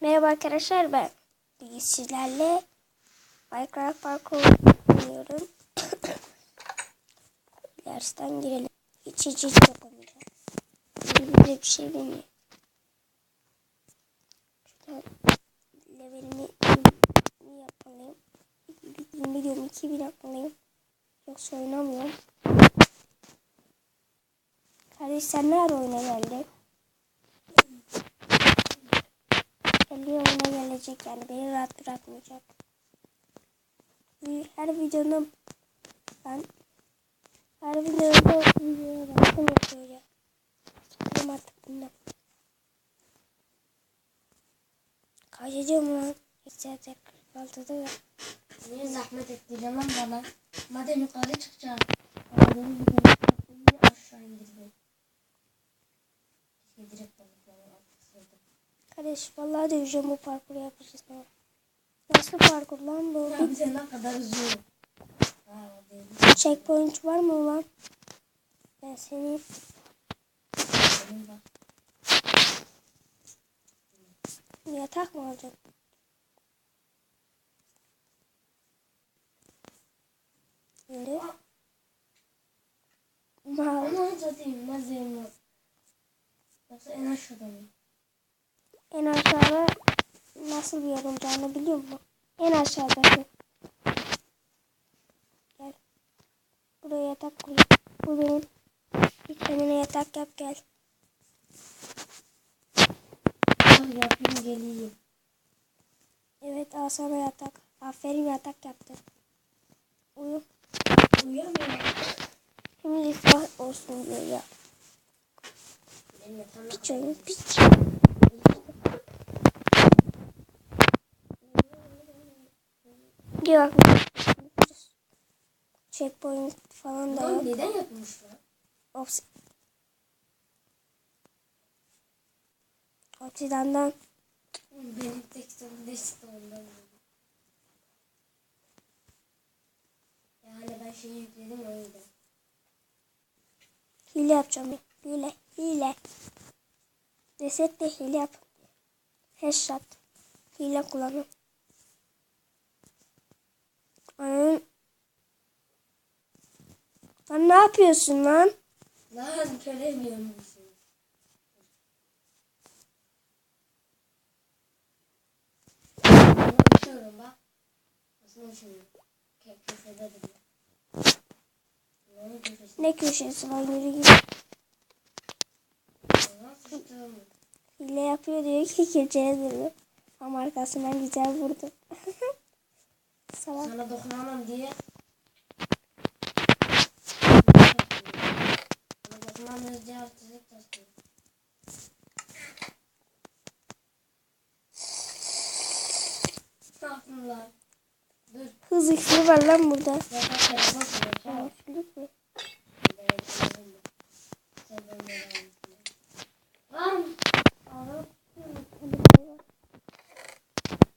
Merhaba arkadaşlar ben sizlerle Minecraft parkur oynuyorum. Dersten girelim. Hiç hiç hiç yapamayacağım. Birbirine bir şey bilmiyor. Şuradan levelimi mi yapmalıyım? 20 diyorum 2000 yapmalıyım. Yoksa oynamıyorum. Kardeş sen nerede oyuna geldin? Kendi oyuna gelecek yani beni rahat bırakmayacak. Her videonun ben her videoda videoya baktım yapıyor ya. Sıkıldım artık bundan. Kaçacağım lan. İşte tekrar altıda ya. Niye zahmet ettirdin lan bana? Madem yukarı çıkacağım. Adamı yukarı Kardeş vallahi döveceğim bu parkuru yapacağız. Nasıl parkur lan bu? Ya bize ne kadar değil. checkpoint var mı ulan? Ben seni yatak mı alacağım? Şimdi Mavi. Ama zaten mazeyim yok. Yoksa en aşağıda mı? En aşağıda nasıl bir yer olacağını biliyor musun? En aşağıdaki. Gel. Buraya yatak koy. Bu benim. Bir kendine yatak yap gel. Al yapayım geleyim. Evet al sana yatak. Aferin yatak yaptın. Uyu. Uyuyamıyorum. Şimdi iflah olsun diyor ya. Piç oyun piç. Diyor bak. Checkpoint falan da yok. neden yapmışlar? Ops. Obsidandan Benim tek sorun çıktı ondan. Yani ben şeyi yükledim o yüzden. hile yapacağım. Hile. Hile. Reset de hile yap. Headshot. Hile kullanın. Ananın. Lan ne yapıyorsun lan? Lan köremiyor musun? Uçuyorum bak. Nasıl uçuyorum? Köşede? Ne köşesi var yürü git. Hile yapıyor diyor ki köşeye duruyor. Ama arkasından güzel vurdu. Salak. Sana dokunamam diye. Sana dokunamıyoruz diye artistlik taslıyor. Ne yaptın lan? Dur. Hız iksiri var lan burada. Şurada. Tamam. Yavaşlık mı?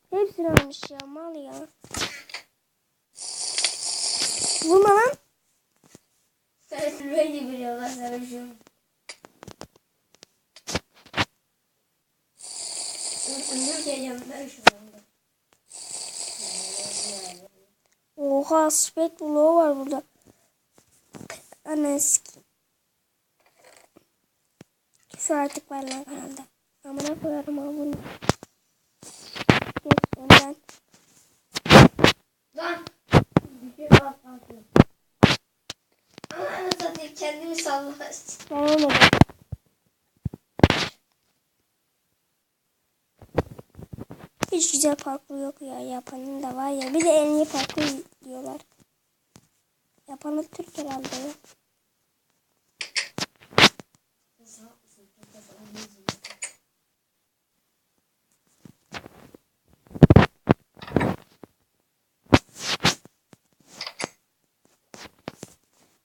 Hepsini almış ya mal ya. Vurma lan. Sen sürmeyi gibi biliyorlar sana bir şey yok. Dur, dur geleceğim ben şu anda. Oha spek bloğu var burada. Anas. Küfür artık var lan herhalde. Amına koyarım ha bunu. Geç önden. Lan! Bir şey. Ama satayım kendimi sallamaz. Olmadım. Hiç güzel parkur yok ya. Yapanın da var ya. Bir de en iyi parkur diyorlar. Yapanı Türk herhalde.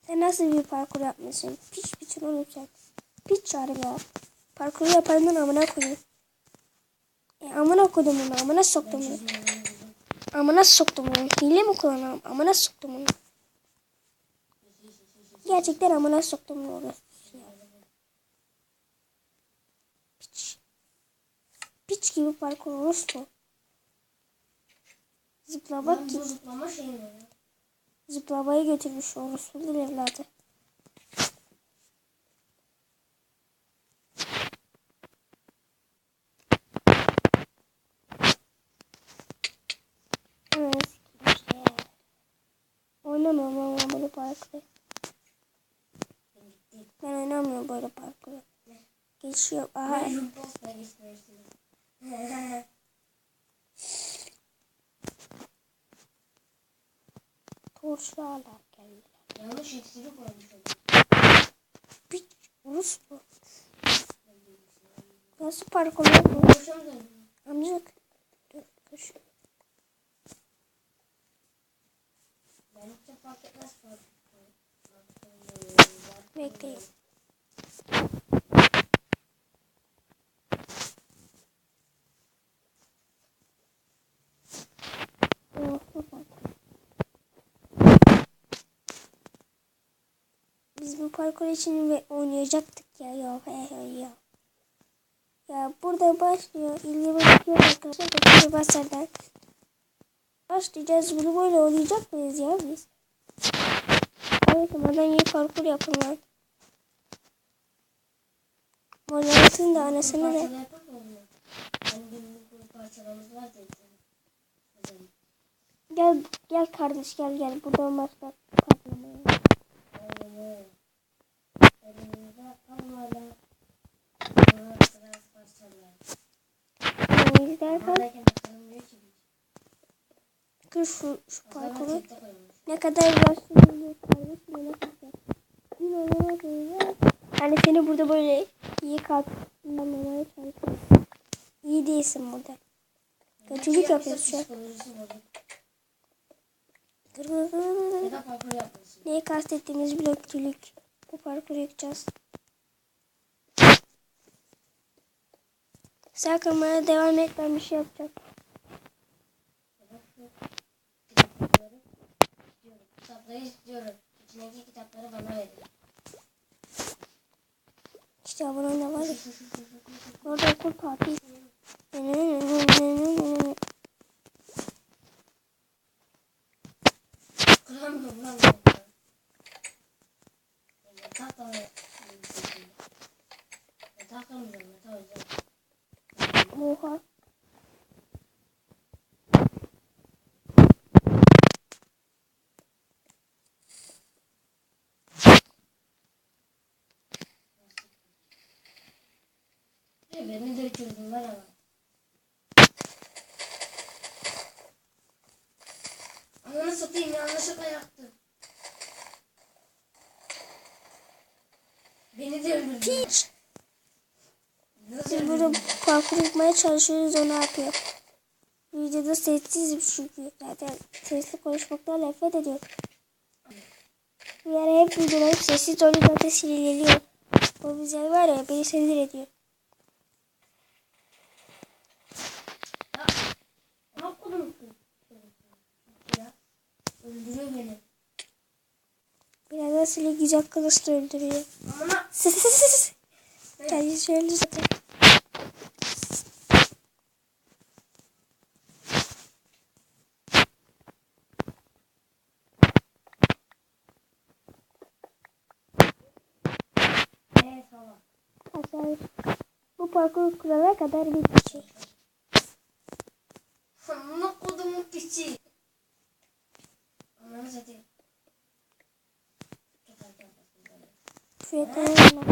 Sen nasıl bir parkur yapmışsın? Piç piç oğlum sen. Piç çağır ya. Parkuru yapanın amına koyayım. E, amına koydum onu. Amına soktum onu. Amına soktum onu. Hile mi kullanalım? Amına soktum onu. Gerçekten amına soktum onu. Piç. Piç gibi parkur orospu. Zıplamak Lan ki bu zıplama şeyi ne ya? zıplamayı götürmüş orospu'nun evladı. Evet, işte. Oynamıyorum ama ben böyle parkuru. Ben oynamıyorum böyle parkuru. Geçiyor. Aha. Torçlarla geldiler. Yanlış iksiri koymuş oldum. Piç. Orospu. Nasıl parkur döndüm? Amcık. Dur, dur. şu- Ben hiç de fark etmez fark Bekleyin. Biz bu parkur için oynayacaktık ya ya he ya. Ya burada başlıyor. İlgi bırakıyor arkadaşlar. Bekliyor basardan. Başlayacağız. Bunu böyle oynayacak mıyız ya biz? Evet buradan iyi parkur yapın lan. Molyatın da anasını da. Gel gel kardeş gel gel. Buradan başla. Patlamaya. Aynen öyle. Elimizde kalmadan kır şu, şu parkuru. Ne kadar başlıyor kardeş ne kadar. Öyle. Yani seni burada böyle iyi kalkmamaya çalışıyorum. İyi değilsin burada. Kötülük yapıyorsun. Neyi kastettiğimiz bile kötülük. Bu parkuru yapacağız. Sen kırmaya devam et ben bir şey yapacağım. Ya da şu kitapları istiyorum. Kitapları istiyorum. İçindeki kitapları bana verin. İşte bunun da var ya. Orada okul tatil. Kıramıyorum lan. Yatak da? Yatak kırmıyorum. Yatak özel. Oha. E, Beni de uçurdun var ama. Ananı satayım yanlışlıkla yaktım. Beni de öldürdün. Piç. Nasıl Biz burada parkur yapmaya çalışıyoruz o ne yapıyor? Videoda sessizim çünkü. Zaten sesli konuşmaktan nefret ediyorum. Bir ara hep videoda hep sessiz oluyor zaten sinirleniyor. O güzel var ya beni sinir ediyor. Ya, ne yapalım? Ya, öldürüyor beni. Seni güzel kılıçla öldürüyor. Amına. Yani şöyle zaten. Bu parkur kurana kadar bir şey. Amına kodumun piçi. Ananı satayım. Çok erken bastım böyle. Fiyatını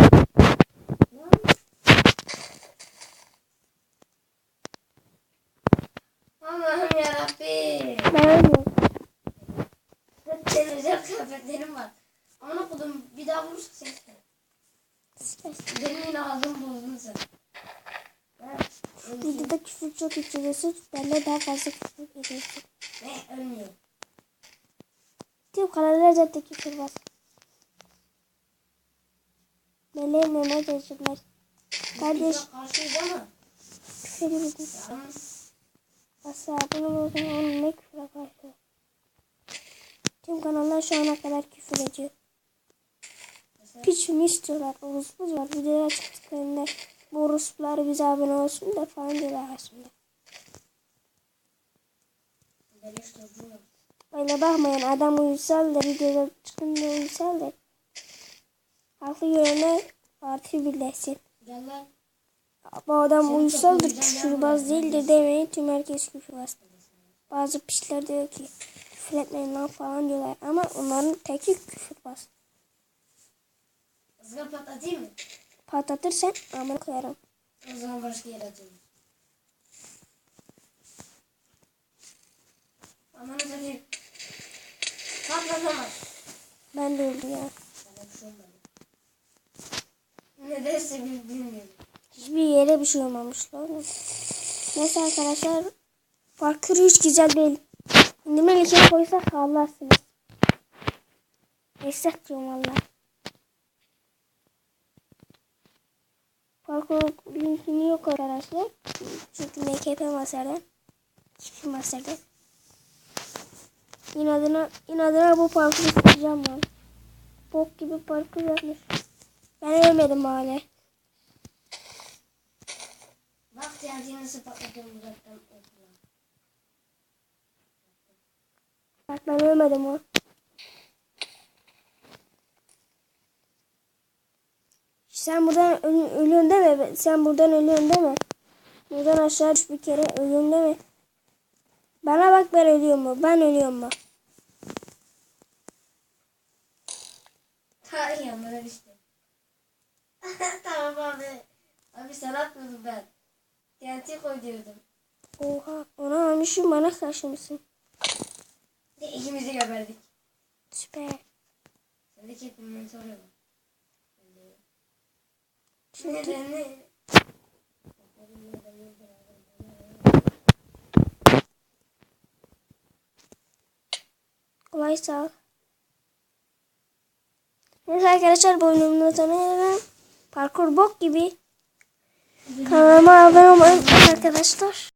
Lan. Yarabbim. ben ölmüyorum. Senin özel kıyafetlerin var. Amına kodum bir daha vurursa ses ver. Benim yine ağzımı bozdun sen. Videoda küfür çok içeriyorsun. Bende daha fazla küfür ediyorsun. Ne ölmüyor. Tüm kanallar zaten küfür var. Meleğim Mehmet Özürler. Kardeş Biz karşıyız ama. küfür edin. Asla bunu bozun onun ne küfüre karşı. Tüm kanallar şu ana kadar küfür ediyor. mesela Piçimi istiyorlar. Orospu diyorlar. Videoya çıktıklarında bu Ruslar bize abone olsun da falan diyorlar aslında. Var. Öyle bakmayın adam uysal da videoda çıkınca uysal da. Haklı yönüne artı birleşsin. Gel lan. Bu adam uysaldır, küfürbaz değildir demeyin tüm herkes küfürbaz. Bazı piçler diyor ki küfür etmeyin lan falan diyorlar ama onların teki küfürbaz. Izgara patlatayım mı? Patlatırsan amına koyarım. O zaman başka yere atıyorum. Aman satayım. Patlatamaz. Ben de öldüm ya. Bana bir şey olmadı. Nedense bil- bilmiyorum. Hiçbir yere bir şey olmamış lan. Neyse arkadaşlar. Parkur hiç güzel değil. İndirme linkini koysak ağlarsınız. Esnaf diyorum valla. Parkur linkini yok arkadaşlar. Çünkü MKP Master'den. Hiçbir Master'den. İnadına, inadına bu parkuru sileceğim lan. Bok gibi parkur yapmış. Ben ölmedim hala. TNT'yi nasıl patlatıyorum uzaktan okula. Bak ben ölmedim o. Sen buradan ölü- ölüyorsun deme. Sen buradan ölüyorsun deme. Buradan aşağı düş bir kere ölüyorsun deme. Bana bak ben ölüyorum mu? Ben ölüyorum mu? Hayır ama işte. tamam abi. Abi sen atmadın ben. TNT koy diyordum. Oha ona almışım bana karşı mısın? De ikimizi geberdik. Süper. Sendeki hepimden soruyor mu? Çünkü Neden ne? kolay sağ ol. Neyse arkadaşlar bu oyunumda tanıyorum. Parkur bok gibi. Kanalıma abone olmayı unutmayın arkadaşlar.